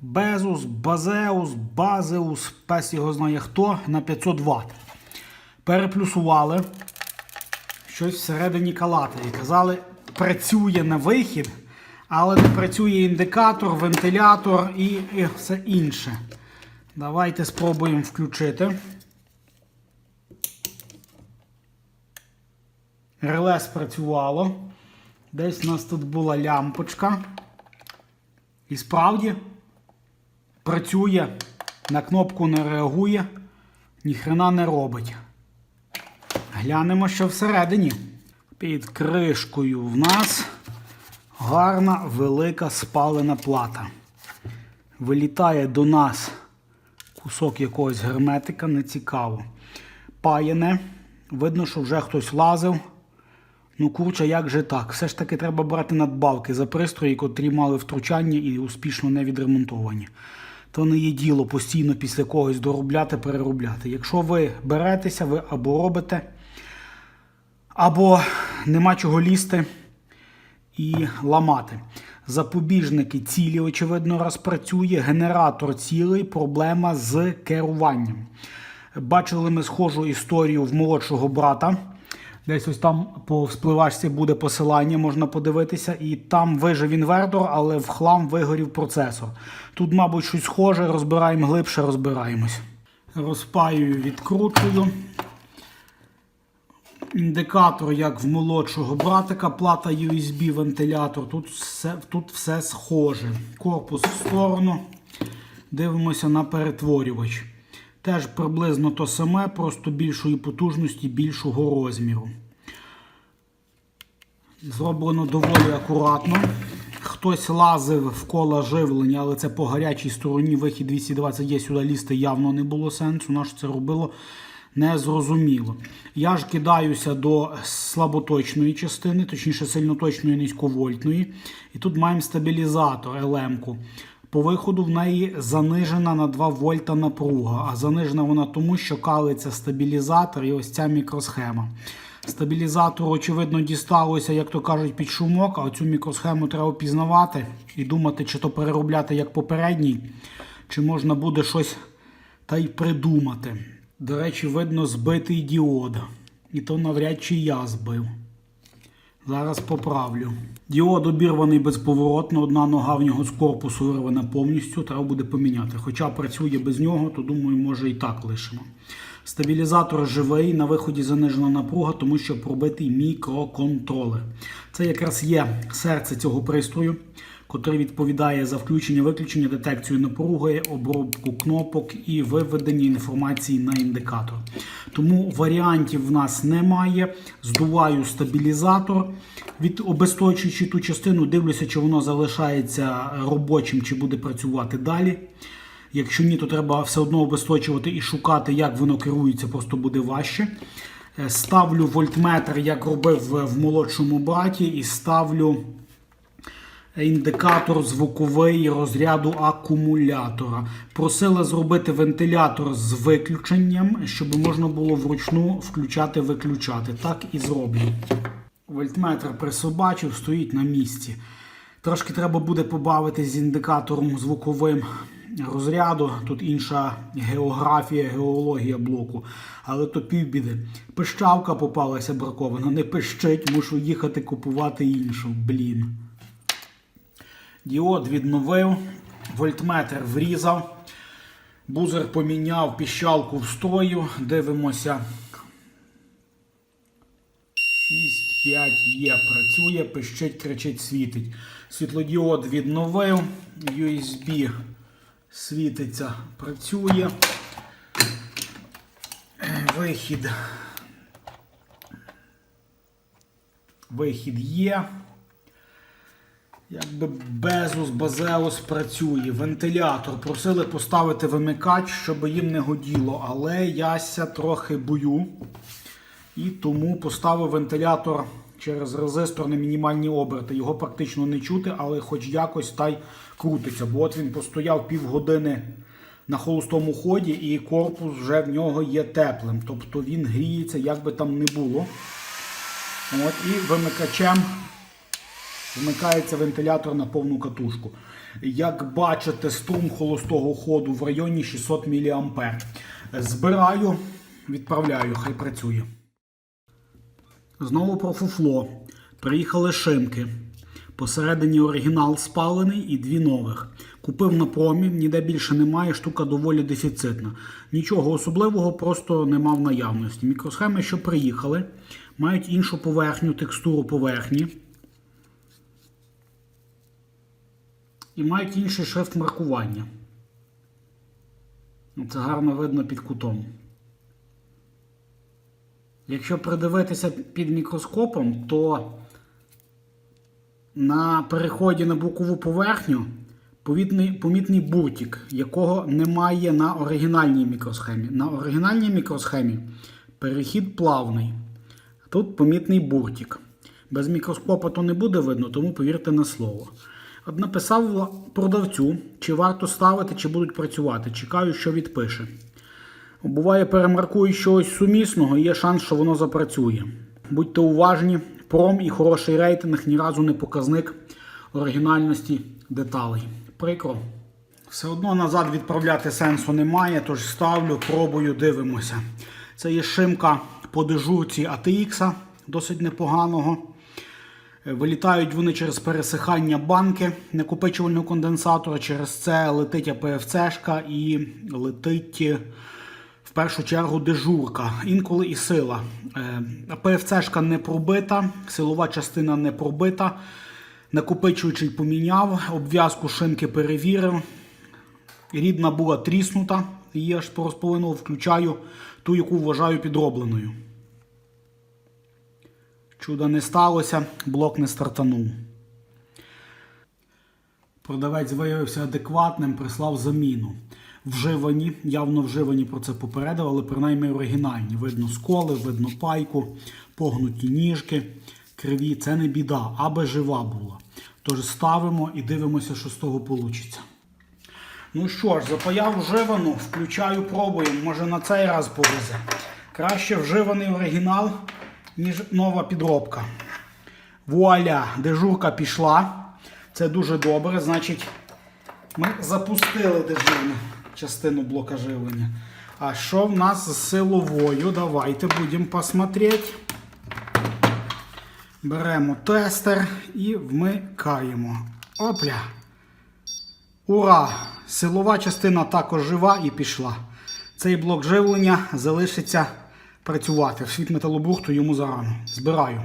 Безус, Базеус, Базеус, пес його знає хто, на 500 Вт. Переплюсували. Щось всередині калати. І казали, працює на вихід, але не працює індикатор, вентилятор і, і все інше. Давайте спробуємо включити. Реле спрацювало. Десь у нас тут була лямпочка. І справді працює, на кнопку не реагує, ніхрена не робить. Глянемо, що всередині. Під кришкою в нас гарна велика спалена плата. Вилітає до нас кусок якогось герметика, не цікаво. Паяне. Видно, що вже хтось лазив. Ну, курча, як же так? Все ж таки треба брати надбавки за пристрої, котрі мали втручання і успішно не відремонтовані. То не є діло постійно після когось доробляти, переробляти. Якщо ви беретеся, ви або робите, або нема чого лізти і ламати. Запобіжники цілі, очевидно, раз працює. Генератор цілий, проблема з керуванням. Бачили ми схожу історію в молодшого брата. Десь ось там по вспливачці буде посилання, можна подивитися. І там вижив інвертор, але в хлам вигорів процесор. Тут, мабуть, щось схоже, розбираємо глибше, розбираємось. Розпаюю, відкручую. Індикатор, як в молодшого братика, плата USB, вентилятор. Тут все, тут все схоже. Корпус в сторону. Дивимося на перетворювач. Теж приблизно то саме, просто більшої потужності, більшого розміру. Зроблено доволі акуратно. Хтось лазив в коло живлення, але це по гарячій стороні вихід 220 є сюди лізти явно не було сенсу. На що це робило? Не зрозуміло. Я ж кидаюся до слаботочної частини, точніше сильноточної низьковольтної. І тут маємо стабілізатор LM-ку. По виходу в неї занижена на 2 вольта напруга. А занижена вона тому, що калиться стабілізатор і ось ця мікросхема. Стабілізатору, очевидно, дісталося, як то кажуть, під шумок, а цю мікросхему треба пізнавати і думати, чи то переробляти як попередній, чи можна буде щось та й придумати. До речі, видно збитий діод. І то навряд чи я збив. Зараз поправлю. Діод обірваний безповоротно, одна нога в нього з корпусу вирвана повністю, треба буде поміняти. Хоча працює без нього, то думаю, може і так лишимо. Стабілізатор живий, на виході занижена напруга, тому що пробитий мікроконтролер. Це якраз є серце цього пристрою, котрий відповідає за включення-виключення, детекцію напруги, обробку кнопок і виведення інформації на індикатор. Тому варіантів в нас немає. Здуваю стабілізатор, від обесточуючи ту частину, дивлюся, чи воно залишається робочим, чи буде працювати далі. Якщо ні, то треба все одно обесточувати і шукати, як воно керується, просто буде важче. Е, Ставлю вольтметр, як робив в- в молодшому браті, і ставлю індикатор звуковий розряду акумулятора. Просили зробити вентилятор з виключенням, щоб можна було вручну включати-виключати. Так і зроблю. Вольтметр присобачив, стоїть на місці. Трошки треба буде побавитись з індикатором звуковим розряду. Тут інша географія, геологія блоку. Але то півбіди. Пищавка попалася бракована. Не пищить, мушу їхати купувати іншу. Блін. Діод відновив, вольтметр врізав, бузер поміняв піщалку в строю. Дивимося. 6-5 є, працює, пищить, кричить, світить. Світлодіод відновив, USB світиться, працює. Вихід. Вихід є. Якби Безус, Базеус працює. Вентилятор. Просили поставити вимикач, щоб їм не годіло, але яся трохи бою. І тому поставив вентилятор через резистор на мінімальні оберти. Його практично не чути, але хоч якось та й крутиться. Бо от він постояв півгодини на холостому ході, і корпус вже в нього є теплим. Тобто він гріється, як би там не було. От, І вимикачем вмикається вентилятор на повну катушку. Як бачите, струм холостого ходу в районі 600 мА. Збираю, відправляю, хай працює. Знову про фуфло. Приїхали шимки. Посередині оригінал спалений і дві нових. Купив на промі, ніде більше немає, штука доволі дефіцитна. Нічого особливого, просто нема в наявності. Мікросхеми, що приїхали, мають іншу поверхню, текстуру поверхні. І мають інший шрифт маркування. Це гарно видно під кутом. Якщо придивитися під мікроскопом, то на переході на бокову поверхню помітний, помітний буртик, якого немає на оригінальній мікросхемі. На оригінальній мікросхемі перехід плавний. Тут помітний буртик. Без мікроскопа то не буде видно, тому повірте на слово. Написав продавцю, чи варто ставити, чи будуть працювати. Чекаю, що відпише. Буває, перемаркую щось сумісного і є шанс, що воно запрацює. Будьте уважні, пром і хороший рейтинг ні разу не показник оригінальності деталей. Прикро. Все одно назад відправляти сенсу немає, тож ставлю, пробую, дивимося. Це є шимка по дежурці ATX, досить непоганого. Вилітають вони через пересихання банки накопичувального конденсатора. Через це летить АПФЦшка і летить е, в першу чергу дежурка. Інколи і сила. Е, АПФЦшка не пробита, силова частина не пробита. Накопичуючий поміняв, обв'язку шинки перевірив. Рідна була тріснута, її аж порозполовину включаю ту, яку вважаю підробленою. Чуда не сталося, блок не стартанув. Продавець виявився адекватним, прислав заміну. Вживані, явно вживані про це попередив, але принаймні оригінальні. Видно сколи, видно пайку, погнуті ніжки, криві. Це не біда, аби жива була. Тож ставимо і дивимося, що з того вийде. Ну що ж, запаяв вживану, включаю, пробуємо. Може на цей раз повезе. Краще вживаний оригінал, ніж нова підробка. Вуаля, дежурка пішла. Це дуже добре. Значить, ми запустили дежурну частину блока живлення. А що в нас з силовою? Давайте будемо посмотрети. Беремо тестер і вмикаємо. Опля. Ура! Силова частина також жива і пішла. Цей блок живлення залишиться працювати. В світ металобрухту йому зарано. Збираю.